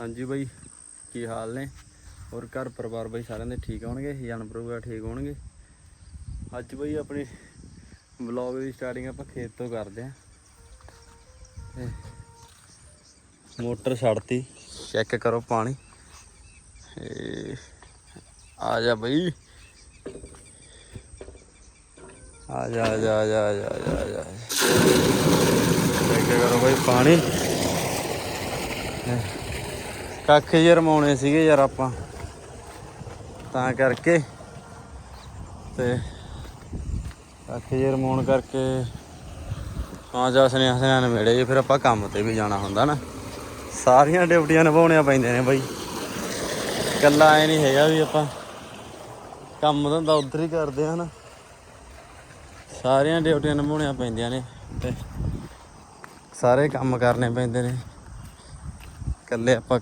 ਹਾਂਜੀ ਬਾਈ ਕੀ ਹਾਲ ਨੇ? ਹੋਰ ਘਰ ਪਰਿਵਾਰ ਬਾਈ ਸਾਰਿਆਂ ਦੇ ਠੀਕ ਹੋਣਗੇ? ਜਾਨਵਰ ਵਗੈਰਾ ਠੀਕ ਹੋਣਗੇ? ਅੱਜ ਬਾਈ ਆਪਣੀ ਵਲੌਗ ਦੀ ਸਟਾਰਟਿੰਗ ਆਪਾਂ ਖੇਤ ਤੋਂ ਕਰਦੇ ਆਂ ਤੇ ਮੋਟਰ ਛੱਡਤੀ ਚੈੱਕ ਕਰੋ ਪਾਣੀ। ਆ ਜਾ ਬਈ। ਆ ਜਾ ਆ ਜਾ ਆ ਜਾ ਆ ਜਾ ਆ ਜਾ, ਆ ਜਾ। ਚੈੱਕ ਕਰੋ ਬਈ ਪਾਣੀ। ਕੱਖ ਜੇ ਰਮਾਉਣੇ ਸੀਗੇ ਯਾਰ ਆਪਾਂ। ਤਾਂ ਕਰਕੇ ਤੇ ਕੱਖ ਜੇ ਰਮਾਉਣ ਕਰਕੇ ਹਾਂ ਜਾ ਸਨੇ ਹਸਨੇ ਨਵੇੜੇ ਜੇ, ਫਿਰ ਆਪਾਂ ਕੰਮ ਤੇ ਵੀ ਜਾਣਾ ਹੁੰਦਾ ਨਾ। ਸਾਰੀਆਂ ਡਿਊਟੀਆਂ ਨਿਭਾਉਣੀਆਂ ਪੈਂਦੀਆਂ ਨੇ ਬਾਈ। ਇਕੱਲਾ ਐ ਨਹੀਂ ਹੈਗਾ ਵੀ ਆਪਾਂ ਕੰਮ ਧੰਦਾ ਉਧਰ ਹੀ ਕਰਦੇ ਆ ਨਾ। ਸਾਰੀਆਂ ਡਿਊਟੀਆਂ ਨਿਭਾਉਣੀਆਂ ਪੈਂਦੀਆਂ ਨੇ ਤੇ ਸਾਰੇ ਕੰਮ ਕਰਨੇ ਪੈਂਦੇ ਨੇ। ਇਕੱਲੇ ਆਪਾਂ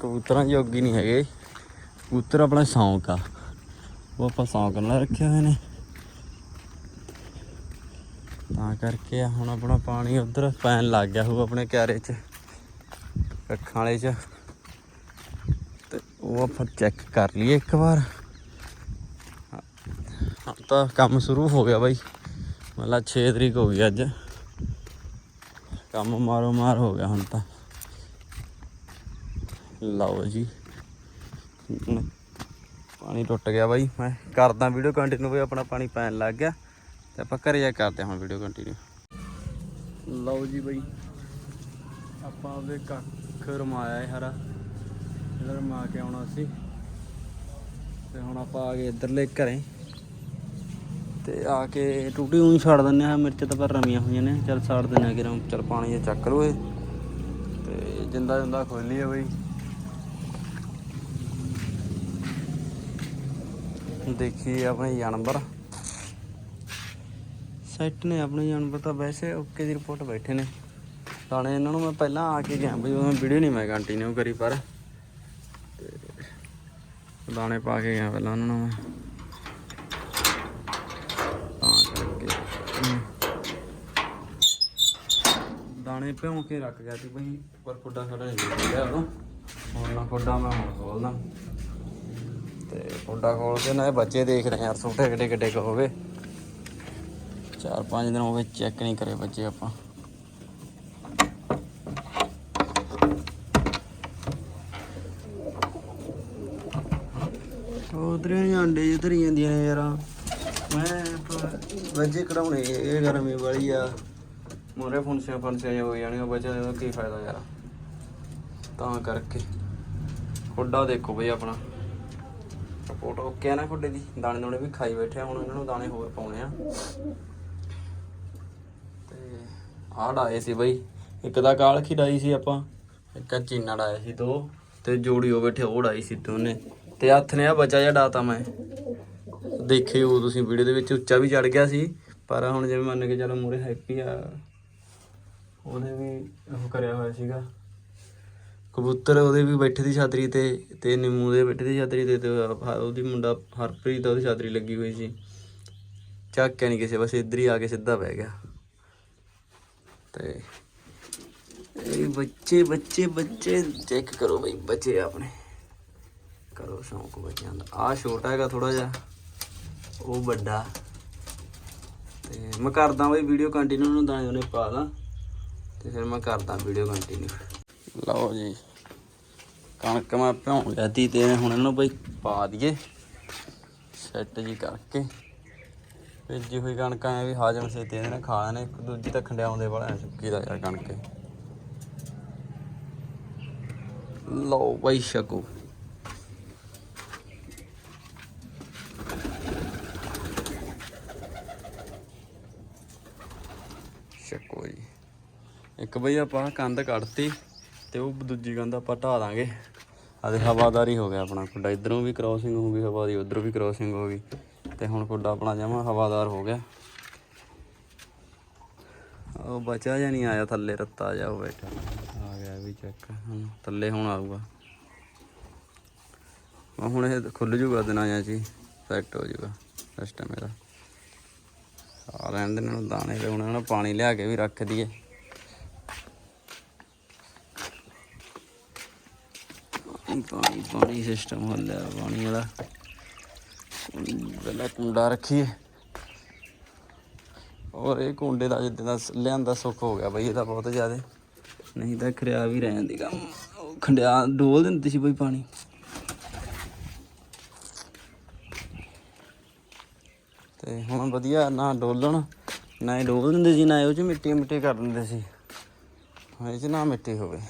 ਕਬੂਤਰਾਂ ਜੋਗੀ ਨਹੀਂ ਹੈਗੇ। ਕਬੂਤਰ ਆਪਣਾ ਸ਼ੌਂਕ ਆ। ਉਹ ਆਪਾਂ ਸ਼ੌਂਕ ਨਾਲ ਰੱਖੇ ਹੋਏ ਨੇ। ਤਾਂ ਕਰਕੇ ਹੁਣ ਆਪਣਾ ਪਾਣੀ ਉਧਰ ਪੈਣ ਲੱਗ ਗਿਆ ਹੋਊ ਆਪਣੇ ਕਿਆਰੇ 'ਚ ਅੱਖਾਂ ਵਾਲੇ 'ਚ। ਤੇ ਉਹ ਆਪਾਂ ਚੈੱਕ ਕਰ ਲਈਏ ਇੱਕ ਵਾਰ। ਤਾਂ ਕੰਮ ਸ਼ੁਰੂ ਹੋ ਗਿਆ ਬਾਈ। ਮਤਲਬ 6 ਤਰੀਕ ਹੋ ਗਈ ਅੱਜ। ਕੰਮ ਮਾਰੋ ਮਾਰ ਹੋ ਗਿਆ ਹੁਣ ਤਾਂ। ਲਓ ਜੀ। ਪਾਣੀ ਟੁੱਟ ਗਿਆ ਬਾਈ। ਮੈਂ ਕਰਦਾ ਵੀਡੀਓ ਕੰਟੀਨਿਊ ਵੀ ਆਪਣਾ ਪਾਣੀ ਪੈਣ ਲੱਗ ਗਿਆ। ਤੇ ਆਪਾਂ ਘਰੇ ਜਾ ਕੇ ਕਰਦੇ ਹਾਂ ਹੁਣ ਵੀਡੀਓ ਕੰਟੀਨਿਊ ਲਓ ਜੀ ਬਾਈ। ਆਪਾਂ ਉਹਦੇ ਕੱਖ ਰਮਾਇਆ ਹੈ ਹਰਾ। ਜਿਹੜਾ ਰਮਾ ਕੇ ਆਉਣਾ ਸੀ। ਤੇ ਹੁਣ ਆਪਾਂ ਆ ਗਏ ਇੱਧਰਲੇ ਘਰੇ। ਤੇ ਆ ਕੇ ਟੂਟੀ ਉਹੀ ਛੱਡ ਦਿੰਨੇ ਆ ਮਿਰਚ ਤਾਂ ਪਰ ਰਮੀਆਂ ਹੋਈਆਂ ਨੇ। ਚੱਲ ਛੱਡ ਦਿੰਨੇ ਆ ਕਿ ਚੱਲ ਪਾਣੀ ਜੇ ਚੱਕ ਲਓ ਇਹ। ਤੇ ਜਿੰਦਾ ਜਿੰਦਾ ਖੋਲੀ ਆ ਬਈ। ਦੇਖੀਏ ਆਪਣੇ ਜਾਨਵਰ। ਸੈੱਟ ਨੇ ਆਪਣੇ ਜਾਨਵਰ ਤਾਂ ਵੈਸੇ ਓਕੇ ਦੀ ਰਿਪੋਰਟ ਬੈਠੇ ਨੇ। ਦਾਣੇ ਇਹਨਾਂ ਨੂੰ ਮੈਂ ਪਹਿਲਾਂ ਆ ਕੇ ਗਿਆ ਬਈ ਉਹ ਵੀਡੀਓ ਨਹੀਂ ਮੈਂ ਕੰਟੀਨਿਊ ਕਰੀ ਪਰ। ਦਾਣੇ ਪਾ ਕੇ ਗਿਆ ਪਹਿਲਾਂ ਉਹਨਾਂ ਨੂੰ ਮੈਂ। ਤਾਂ ਕਰਕੇ। ਦਾਣੇ ਭਿਉਂ ਕੇ ਰੱਖ ਗਿਆ ਸੀ ਬਈ, ਪਰ ਫੁੱਡਾ ਸਾਡਾ ਨਹੀਂ ਨਿਕਲਿਆ ਉਦੋਂ। ਹੁਣ ਨਾ ਫੁੱਡਾ ਮੈਂ ਹੁਣ ਖੋਲਦਾ। ਤੇ ਫੁੱਡਾ ਖੋਲ ਕੇ ਨਾ ਇਹ ਬੱਚੇ ਦੇਖ ਰਹੇ ਯਾਰ ਛੋਟੇ ਕਿੱਡੇ ਕਿੱਡੇ ਕੁ ਹੋ ਚਾਰ ਪੰਜ ਦਿਨ ਹੋ ਗਏ ਚੈੱਕ ਨਹੀਂ ਕਰੇ ਬੱਚੇ ਆਪਾਂ। ਉਧਰੇ ਆਂਡੇ ਜਿਹੇ ਧਰੀ ਜਾਂਦੀਆਂ ਨੇ ਯਾਰ। ਮੈਂ ਵਜੇ ਕਢਾਉਣੇ, ਇਹ ਗਰਮੀ ਵਾਲੀ ਆ। ਮੋਰੇ ਫੁੰਸੀਆਂ ਫੁੰਸੀਆਂ ਹੋ ਜਾਣੀਆਂ ਬੱਚਿਆਂ ਦਾ ਕੀ ਫਾਇਦਾ ਯਾਰ। ਤਾਂ ਕਰਕੇ। ਖੁੱਡਾ ਦੇਖੋ ਬਈ ਆਪਣਾ। ਰਿਪੋਰਟ ਓਕੇ ਆ ਨਾ ਖੁੱਡੇ ਦੀ। ਦਾਣੇ ਦੋਣੇ ਵੀ ਖਾਈ ਬੈਠੇ ਆ, ਹੁਣ ਇਹਨਾਂ ਨੂੰ ਦਾਣੇ ਹੋਰ ਪਾਉਣੇ ਆ। ਤੇ ਆਹ ਡਾਏ ਸੀ ਬਈ। ਇੱਕ ਦਾ ਕਾਲ ਖਿਡਾਈ ਸੀ ਆਪਾਂ, ਇੱਕ ਆ ਚੀਨਾ ਡਾਇਆ ਸੀ ਦੋ, ਤੇ ਜੋੜੀ ਉਹ ਬੈਠੇ, ਉਹ ਡਾਈ ਸੀ ਦੋਨੇ। ਤੇ ਹੱਥ ਨੇ ਆ ਬਚਾ ਜਿਹਾ ਡਾਤਾ ਮੈਂ। ਦੇਖੇ ਉਹ ਤੁਸੀਂ ਵੀਡੀਓ ਦੇ ਵਿੱਚ, ਉੱਚਾ ਵੀ ਚੜ ਗਿਆ ਸੀ, ਪਰ ਹੁਣ ਜਿਵੇਂ ਮੰਨ ਕੇ ਚੱਲੋ ਮੂਰੇ ਹੈਪੀ ਆ, ਉਹਨੇ ਵੀ ਉਹ ਕਰਿਆ ਹੋਇਆ ਸੀਗਾ। ਕਬੂਤਰ ਉਹਦੇ ਵੀ ਬੈਠੇ ਦੀ ਛਾਤਰੀ ਤੇ ਤੇ ਨਿੰਮੂ ਦੇ ਬੈਠੇ ਦੀ ਛਾਤਰੀ ਤੇ ਤੇ ਹ- ਉਹਦੀ ਮੁੰਡਾ ਹਰਪ੍ਰੀਤ ਦਾ ਉਹਦੀ ਛਾਤਰੀ ਲੱਗੀ ਹੋਈ ਸੀ। ਚੱਕਿਆ ਨਹੀਂ ਕਿਸੇ ਬਸ ਇੱਧਰ ਹੀ ਆ ਕੇ ਸਿੱਧਾ ਬਹਿ ਗਿਆ। ਤੇ ਇਹ ਬੱਚੇ ਬੱਚੇ ਬੱਚੇ ਚੈੱਕ ਕਰੋ ਬਈ, ਬੱਚੇ ਆਪਣੇ। ਕਰੋ ਸ਼ੌਂਕ ਬੱਚਿਆਂ ਦਾ। ਆ ਛੋਟਾ ਹੈਗਾ ਥੋੜਾ ਜਿਹਾ, ਉਹ ਵੱਡਾ। ਤੇ ਮੈਂ ਕਰਦਾ ਬਈ ਵੀਡੀਓ ਕੰਟੀਨਿਊ ਨੂੰ ਦਾਣੇ ਉਹਨੇ ਪਾ ਦਾਂ। ਤੇ ਫਿਰ ਮੈਂ ਕਰਦਾ ਵੀਡੀਓ ਕੰਟੀਨਿਊ ਲਓ ਜੀ, ਕਣਕ ਮੈਂ ਭਿਉਂ ਲੈਤੀ ਤੇ ਹੁਣ ਇਹਨੂੰ ਬਈ ਪਾ ਦਈਏ ਸੈੱਟ ਜੀ ਕਰਕੇ। ਭੇਜੀ ਹੋਈ ਕਣਕਾਂ, ਐ ਵੀ ਹਾਜ਼ਮ ਸੇ ਤੇ ਇਹਨੇ ਖਾ ਨੇ ਦੂਜੀ ਤਾਂ ਖੰਡਿਆਉਂਦੇ ਵਾਲਾ ਸੁੱਕੀ ਦਾ ਯਾਰ ਕਣਕ। ਲਓ ਬਈ ਛਕੋ। ਛਕੋ ਜੀ। ਇੱਕ ਬਈ ਆਪਾਂ ਕੰਧ ਕੱਢਤੀ। ਤੇ ਉਹ ਦੂਜੀ ਕੰਧ ਆਪਾਂ ਢਾ ਦਾਂਗੇ ਆਦੇ ਹਵਾਦਾਰੀ ਹੋ ਗਿਆ ਆਪਣਾ ਕੁੱਡਾ ਇਧਰੋਂ ਵੀ ਕ੍ਰੋਸਿੰਗ ਹੋ ਗਈ ਹਵਾ ਦੀ ਉਧਰੋਂ ਵੀ ਕ੍ਰੋਸਿੰਗ ਹੋ ਗਈ। ਤੇ ਹੁਣ ਕੁੱਡਾ ਆਪਣਾ ਜਮਾ ਹਵਾਦਾਰ ਹੋ ਗਿਆ। ਉਹ ਬਚਾ ਜਾਂ ਨਹੀਂ ਆਇਆ ਥੱਲੇ, ਰੱਤਾ ਜਾ ਉਹ ਬੈਠਾ। ਆ ਗਿਆ ਵੀ ਚੈੱਕ ਹੁਣ ਥੱਲੇ ਹੁਣ ਆਊਗਾ। ਮੈਂ ਹੁਣ ਇਹ ਖੁੱਲ ਜੂਗਾ ਦਿਨਾਂ ਜਾਂ ਜੀ ਸੈੱਟ ਹੋ ਜੂਗਾ ਸਿਸਟਮ ਇਹਦਾ। ਆ ਰਹਿਣ ਦੇ ਨਾਲ ਦਾਣੇ ਤੇ ਹੁਣ ਪਾਣੀ ਲਿਆ ਕੇ ਵੀ ਰੱਖ ਦਈਏ। ਪਾਣੀ ਪਾਣੀ ਪਾਣੀ ਸਿਸਟਮ ਹੋ ਪਾਣੀ ਵਾਲਾ। ਪਹਿਲਾਂ ਕੁੰਡਾ ਰੱਖੀਏ। ਔਰ ਇਹ ਕੁੰਡੇ ਦਾ ਜਿੱਦਾਂ ਦਾ ਲਿਆਂਦਾ ਸੁੱਖ ਹੋ ਗਿਆ ਬਈ ਇਹਦਾ ਬਹੁਤ ਜ਼ਿਆਦਾ। ਨਹੀਂ ਤਾਂ ਖਰਿਆ ਵੀ ਰਹਿ ਜਾਂਦੀ ਕੰਮ। ਖੰਡਿਆ, ਡੋਲ ਦਿੰਦੇ ਸੀ ਬਈ ਪਾਣੀ। ਤੇ ਹੁਣ ਵਧੀਆ ਨਾ ਡੋਲਣ, ਨਾ ਹੀ ਡੋਲ ਦਿੰਦੇ ਸੀ, ਨਾ ਉਹ ਚ ਮਿੱਟੀ ਮਿੱਟੀ ਕਰ ਦਿੰਦੇ ਸੀ। ਹਾਂ ਇਹ ਚ ਨਾ ਮਿੱਟੀ ਹੋਵੇ।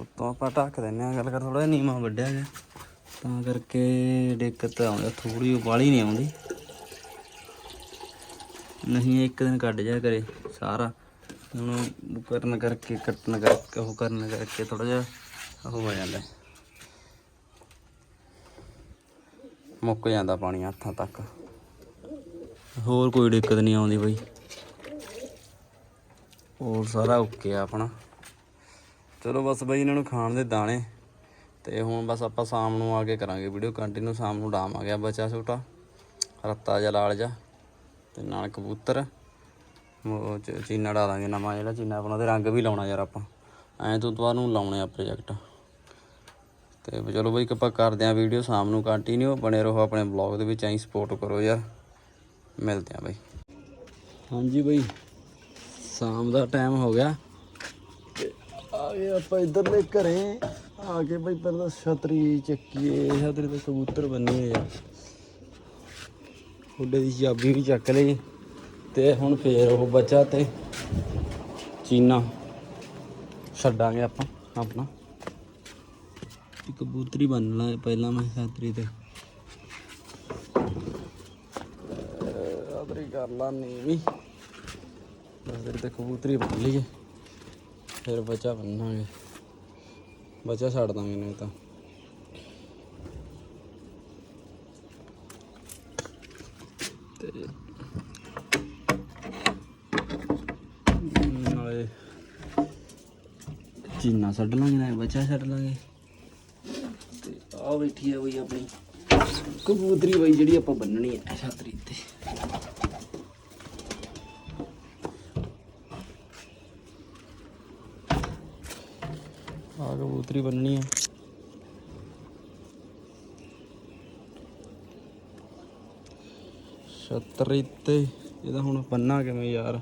ਉੱਤੋਂ ਆਪਾਂ ਢੱਕ ਦਿੰਦੇ ਆ ਗੱਲ ਕਰ ਥੋੜਾ ਨੀਮਾ ਵੱਡਿਆ ਗਿਆ। ਤਾਂ ਕਰਕੇ ਦਿੱਕਤ ਆਉਂਦੀ ਥੋੜੀ ਉਬਾਲੀ ਨਹੀਂ ਆਉਂਦੀ। ਨਹੀਂ, ਇੱਕ ਦਿਨ ਕੱਢ ਜਾ ਕਰੇ ਸਾਰਾ। ਹੁਣ ਕਰਨ ਕਰਕੇ, ਕੱਟਣ ਕਰਕੇ, ਉਹ ਕਰਨ ਕਰਕੇ ਥੋੜਾ ਜਿਹਾ ਉਹ ਹੋ ਜਾਂਦਾ। ਮੁੱਕ ਜਾਂਦਾ ਪਾਣੀ ਹੱਥਾਂ ਤੱਕ। ਹੋਰ ਕੋਈ ਦਿੱਕਤ ਨਹੀਂ ਆਉਂਦੀ ਬਈ। ਹੋਰ ਸਾਰਾ ਓਕੇ ਆ ਆਪਣਾ। ਚਲੋ ਬਸ ਬਈ ਇਹਨਾਂ ਨੂੰ ਖਾਣ ਦੇ ਦਾਣੇ ਤੇ ਹੁਣ ਬਸ ਆਪਾਂ ਸ਼ਾਮ ਨੂੰ ਆ ਕੇ ਕਰਾਂਗੇ ਵੀਡੀਓ ਕੰਟੀਨਿਊ ਸ਼ਾਮ ਨੂੰ ਡਾਮ ਆ ਗਿਆ ਬੱਚਾ ਛੋਟਾ, ਰੱਤਾ ਜਿਹਾ, ਲਾਲ ਜਿਹਾ ਤੇ ਨਾਲ ਕਬੂਤਰ। ਚੀਨਾ ਡਾਲਾਂਗੇ ਨਵਾਂ ਜਿਹੜਾ, ਚੀਨਾ ਆਪਣਾ ਤੇ ਰੰਗ ਵੀ ਲਾਉਣਾ ਯਾਰ ਆਪਾਂ। ਐਂ ਤੋਂ ਦੁਬਾਰਾ ਨੂੰ ਲਾਉਣੇ ਆ ਪ੍ਰੋਜੈਕਟ ਤੇ ਵੀ ਚਲੋ ਬਈ ਆਪਾਂ ਕਰਦੇ ਆਂ ਵੀਡੀਓ ਸ਼ਾਮ ਨੂੰ ਕੰਟੀਨਿਊ ਬਣੇ ਰਹੋ ਆਪਣੇ ਬਲੌਗ ਦੇ ਵਿੱਚ, ਐਂ ਸਪੋਰਟ ਕਰੋ ਯਾਰ। ਮਿਲਦੇ ਆਂ ਬਈ। ਹਾਂਜੀ ਬਈ, ਸ਼ਾਮ ਦਾ ਟਾਈਮ ਹੋ ਗਿਆ। ਆ ਗਏ ਆਪਾਂ ਇਧਰਲੇ ਘਰੇ ਆ ਕੇ ਬਈ ਪਹਿਲਾਂ ਛਤਰੀ ਚੱਕੀਏ। ਛਤਰੀ ਤੇ ਕਬੂਤਰ ਬੰਨੀਏ ਯਾਰ ਖੁੱਡੇ ਦੀ ਚਾਬੀ ਵੀ ਚੱਕ ਲਈ ਤੇ ਹੁਣ ਫੇਰ ਉਹ ਬਚਾ ਤੇ ਚੀਨਾ ਛੱਡਾਂਗੇ ਆਪਾਂ ਆਪਣਾ। ਕਬੂਤਰੀ ਬੰਨ ਲਾ ਪਹਿਲਾਂ ਮੈਂ ਛਤਰੀ ਤੇ। ਛਤਰੀ ਕਰ ਲਾ ਨੀਵੀਂ। ਛਤਰੀ ਤੇ ਕਬੂਤਰੀ ਬੰਨ ਲਈਏ। ਫਿਰ ਬੱਚਾ ਬੰਨਾਂਗੇ ਬੱਚਾ ਛੱਡ ਦਾਂਗੇ ਨਹੀਂ ਤਾਂ। ਤੇ ਨਾਲੇ ਚੀਨਾ ਛੱਡ ਲਾਂਗੇ, ਨਾਲੇ ਬੱਚਾ ਛੱਡ ਲਾਂਗੇ। ਤੇ ਆ ਬੈਠੀ ਆ ਬਈ ਆਪਣੀ ਕਬੂਤਰੀ ਬਈ ਜਿਹੜੀ ਆਪਾਂ ਬੰਨਣੀ ਹੈ ਛਤਰੀ ਤੇ ਆ ਕਬੂਤਰੀ ਬੰਨਣੀ ਹੈ ਛਤਰੀ ਤੇ ਇਹਦਾ ਹੁਣ ਬੰਨਾ ਕਿਵੇਂ ਯਾਰ?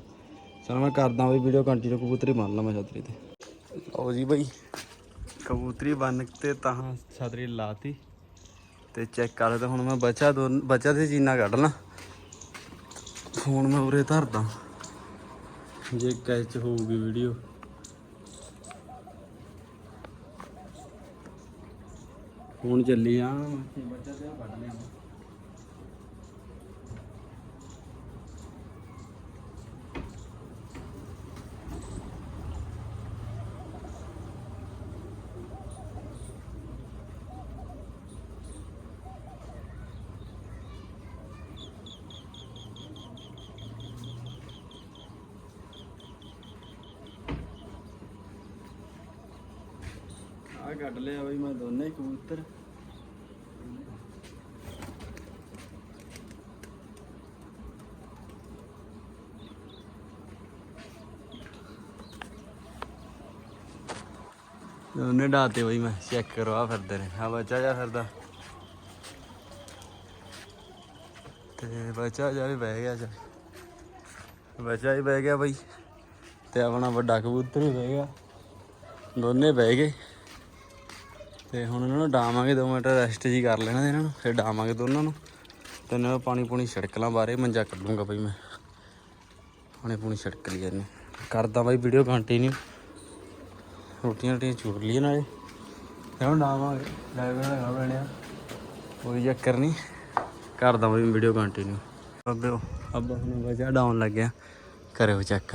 ਚਲ ਮੈਂ ਕਰਦਾ ਬਈ ਵੀਡੀਓ ਕੰਟੀਨਿਊ ਕਬੂਤਰੀ ਬੰਨ ਲਾ ਮੈਂ ਛਤਰੀ ਤੇ। ਲਓ ਜੀ ਬਈ, ਕਬੂਤਰੀ ਬੰਨ ਤੇ ਤਾਂ ਛਤਰੀ ਲਾਤੀ ਤੇ ਚੈੱਕ ਕਰ ਤੇ ਹੁਣ ਮੈਂ ਬੱਚਾ ਦੋ, ਬੱਚਾ ਤੇ ਚੀਨਾ ਕੱਢ ਲਾਂ। ਫੋਨ ਮੈਂ ਉਰੇ ਧਰਦਾ। ਜੇ ਕੈਚ ਹੋਊਗੀ ਵੀਡੀਓ ਹੁਣ ਚੱਲੀ ਆ। ਬੱਚਾ ਤੇ ਕੱਢ ਲਿਆ ਆ ਕੱਢ ਲਿਆ ਬਈ ਮੈਂ ਦੋਨੇ ਕਬੂਤਰ। ਦੋਨੇ ਡਾਤੇ ਬਈ ਮੈਂ ਚੈੱਕ ਕਰਵਾ ਫਿਰਦੇ ਨੇ। ਆ ਬੱਚਾ ਜਾ ਫਿਰਦਾ। ਤੇ ਬੱਚਾ ਜਾ ਵੀ ਬਹਿ ਗਿਆ ਜਾ ਬੱਚਾ ਹੀ ਬਹਿ ਗਿਆ ਬਈ। ਤੇ ਆਪਣਾ ਵੱਡਾ ਕਬੂਤਰ ਵੀ ਬਹਿ ਗਿਆ। ਦੋਨੇ ਬਹਿ ਗਏ। ਤੇ ਹੁਣ ਇਹਨਾਂ ਨੂੰ ਡਾਵਾਂਗੇ 2 ਮਿੰਟ ਰੈਸਟ ਜੀ ਕਰ ਲੈਣਾ ਇਹਨਾਂ ਨੂੰ, ਫਿਰ ਡਾਵਾਂਗੇ ਦੋਨਾਂ ਨੂੰ। ਤੇ ਇਹਨਾਂ ਨੂੰ ਪਾਣੀ ਪੂਣੀ ਛਿੜਕਲਾਂ ਬਾਰੇ ਮੰਜਾ ਕੱਢੂੰਗਾ ਬਈ ਮੈਂ। ਪਾਣੀ ਪੂਣੀ ਛਿੜਕ ਲਈ ਇਹਨੇ। ਕਰਦਾ ਬਾਈ ਵੀਡੀਓ ਕੰਟੀਨਿਊ ਰੋਟੀਆਂ ਰੋਟੀਆਂ ਚੂਰ ਲਈਏ ਨਾਲੇ ਤੇ ਹੁਣ ਡਾਵਾਂਗੇ ਲੈ ਵੀ ਨਾ ਖਾਣੇ ਆ ਕੋਈ ਚੱਕਰ ਨਹੀਂ। ਕਰਦਾ ਬਾਈ ਵੀਡੀਓ ਕੰਟੀਨਿਊ ਅੱਬੇ ਅੱਬਾ ਹੁਣ ਵਜਾ ਡਾਉਣ ਲੱਗਿਆ ਕਰਿਓ ਚੈੱਕ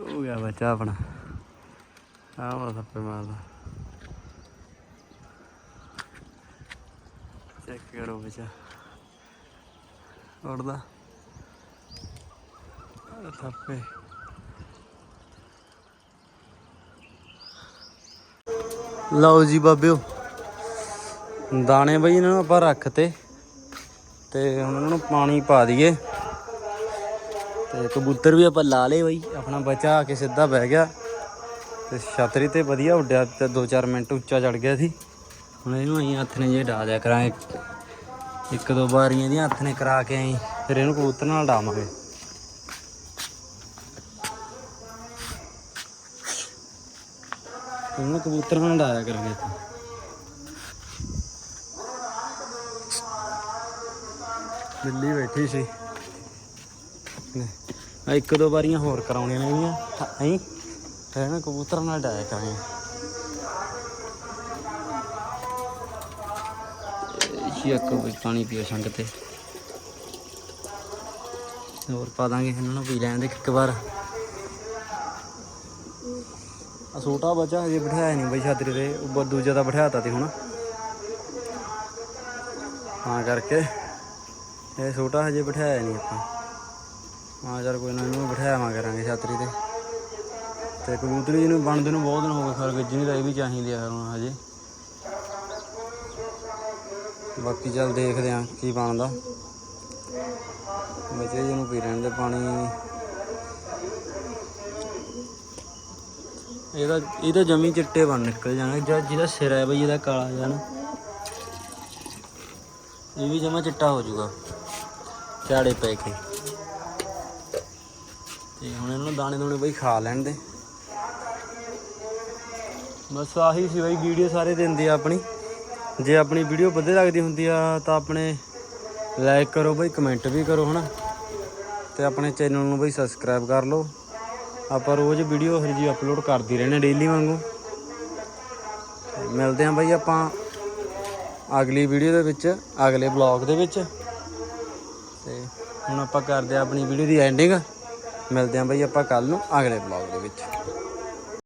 ਹੋ ਗਿਆ ਬੱਚਾ ਆਪਣਾ। ਆਹ ਵਾ ਸੱਪੇ ਮਾਰਦਾ। ਚੈੱਕ ਕਰੋ ਬੱਚਾ ਉੜਦਾ ਥੱਪੇ। ਲਓ ਜੀ ਬਾਬਿਓ। ਦਾਣੇ ਬਈ ਇਹਨਾਂ ਨੂੰ ਆਪਾਂ ਰੱਖਤੇ। ਤੇ ਹੁਣ ਉਹਨਾਂ ਨੂੰ ਪਾਣੀ ਪਾ ਦਈਏ। ਤੇ ਕਬੂਤਰ ਵੀ ਆਪਾਂ ਲਾ ਲਏ ਬਈ। ਆਪਣਾ ਬੱਚਾ ਆ ਕੇ ਸਿੱਧਾ ਬਹਿ ਗਿਆ। ਤੇ ਛਤਰੀ ਤੇ ਵਧੀਆ ਉੱਡਿਆ। ਤੇ 2-4 ਮਿੰਟ ਉੱਚਾ ਚੜ ਗਿਆ ਸੀ। ਹੁਣ ਇਹਨੂੰ ਅਸੀਂ ਹੱਥ ਨੇ ਜੇ ਡਾ ਦਿਆ ਕਰਾਂਗੇ। ਇੱਕ ਦੋ ਵਾਰੀਆਂ ਦੀਆਂ ਹੱਥ ਨੇ ਕਰਾ ਕੇ ਆਈ, ਫਿਰ ਇਹਨੂੰ ਕਬੂਤਰ ਨਾਲ ਡਾਵਾਂਗੇ। ਇਹਨੂੰ ਕਬੂਤਰ ਨਾਲ ਡਾਇਆ ਕਰਾਂਗੇ ਆਪਾਂ ਦਿੱਲੀ ਬੈਠੀ ਸੀ। ਆ ਇੱਕ ਦੋ ਵਾਰੀਆਂ ਹੋਰ ਕਰਾਉਣੀਆਂ ਨੇ ਇਹਦੀਆਂ। ਐਂ ਫਿਰ ਨਾ ਕਬੂਤਰ ਨਾਲ ਡਾਇਆ ਕਰਾਂਗੇ। ਸ਼ੀਕ ਕੋਈ ਪਾਣੀ ਪੀਓ ਸੰਗ ਹੋਰ ਪਾ ਦਾਂਗੇ, ਇਹਨਾਂ ਨੂੰ ਪੀ ਲੈਣ ਦੇ ਇੱਕ ਵਾਰ। ਆ ਛੋਟਾ ਬੱਚਾ, ਹਜੇ ਬਿਠਾਇਆ ਨਹੀਂ ਬਈ ਛਾਤਰੀ ਤੇ, ਉੱਪਰ ਦੂਜਾ ਤਾਂ ਬਿਠਾਤਾ ਤੇ ਹੁਣ। ਤਾਂ ਕਰਕੇ, ਇਹ ਛੋਟਾ ਹਜੇ ਬਿਠਾਇਆ ਨਹੀਂ ਆਪਾਂ। ਹਾਂ ਯਾਰ ਕੋਈ ਨਾ, ਇਹਨੂੰ ਬਿਠਾਇਆ ਕਰਾਂਗੇ ਛਾਤਰੀ ਤੇ। ਤੇ ਕਬੂਤਰੀ ਨੂੰ, ਬਣਦੇ ਨੂੰ ਬਹੁਤ ਦਿਨ ਹੋ ਗਏ ਖਰ ਨਹੀਂ ਰਹੀ ਵੀ ਚਾਹੀਦੀ ਆ ਹਜੇ। ਬਾਕੀ ਚੱਲ ਦੇਖਦੇ ਆਂ ਕੀ ਬਣਦਾ। ਬੱਚੇ ਜੀ ਨੂੰ ਪੀ ਲੈਣ ਦੇ ਪਾਣੀ। ਇਹਦਾ ਇਹਦਾ ਜਮੀ ਚਿੱਟੇ ਬਣ ਨਿਕਲ ਜਾਣਾ ਜਿਹੜਾ ਜਿਹਦਾ ਸਿਰ ਹੈ ਬਈ, ਇਹਦਾ ਕਾਲਾ ਜਾਣਾ ਇਹ ਵੀ ਜਮਾ ਚਿੱਟਾ ਹੋ ਜਾਊਗਾ ਝਾੜੇ ਪੈ ਕੇ। ਤੇ ਹੁਣ ਇਹਨਾਂ ਨੂੰ ਦਾਣੇ ਦੋਣੇ ਬਈ ਖਾ ਲੈਣ ਦੇ। ਬਸ ਆਹੀ ਸੀ ਬਈ, ਵੀਡੀਓ ਸਾਰੇ ਦਿੰਦੇ ਆ ਆਪਣੀ। ਜੇ ਆਪਣੀ ਵੀਡੀਓ ਵਧੀਆ ਲੱਗਦੀ ਹੁੰਦੀ ਆ, ਤਾਂ ਆਪਣੇ ਲਾਈਕ ਕਰੋ ਬਈ ਕਮੈਂਟ ਵੀ ਕਰੋ, ਹਨਾ? ਤੇ ਆਪਣੇ ਚੈਨਲ ਨੂੰ ਬਈ ਸਬਸਕ੍ਰਾਈਬ ਕਰ ਲਓ। ਆਪਾਂ ਰੋਜ਼ ਵੀਡੀਓ ਹਰ ਜੀ ਅਪਲੋਡ ਕਰਦੀ ਰਹਿੰਦੇ ਡੇਲੀ ਵਾਂਗੂ। ਮਿਲਦੇ ਆਂ ਬਈ ਆਪਾਂ ਅਗਲੀ ਵੀਡੀਓ ਦੇ ਵਿੱਚ, ਅਗਲੇ ਬਲੌਗ ਦੇ ਵਿੱਚ। ਤੇ ਹੁਣ ਆਪਾਂ ਕਰਦੇ ਆਂ ਆਪਣੀ ਵੀਡੀਓ ਦੀ ਐਂਡਿੰਗ ਮਿਲਦੇ ਆਂ ਬਈ ਆਪਾਂ ਕੱਲ ਨੂੰ ਅਗਲੇ ਬਲੌਗ ਦੇ ਵਿੱਚ।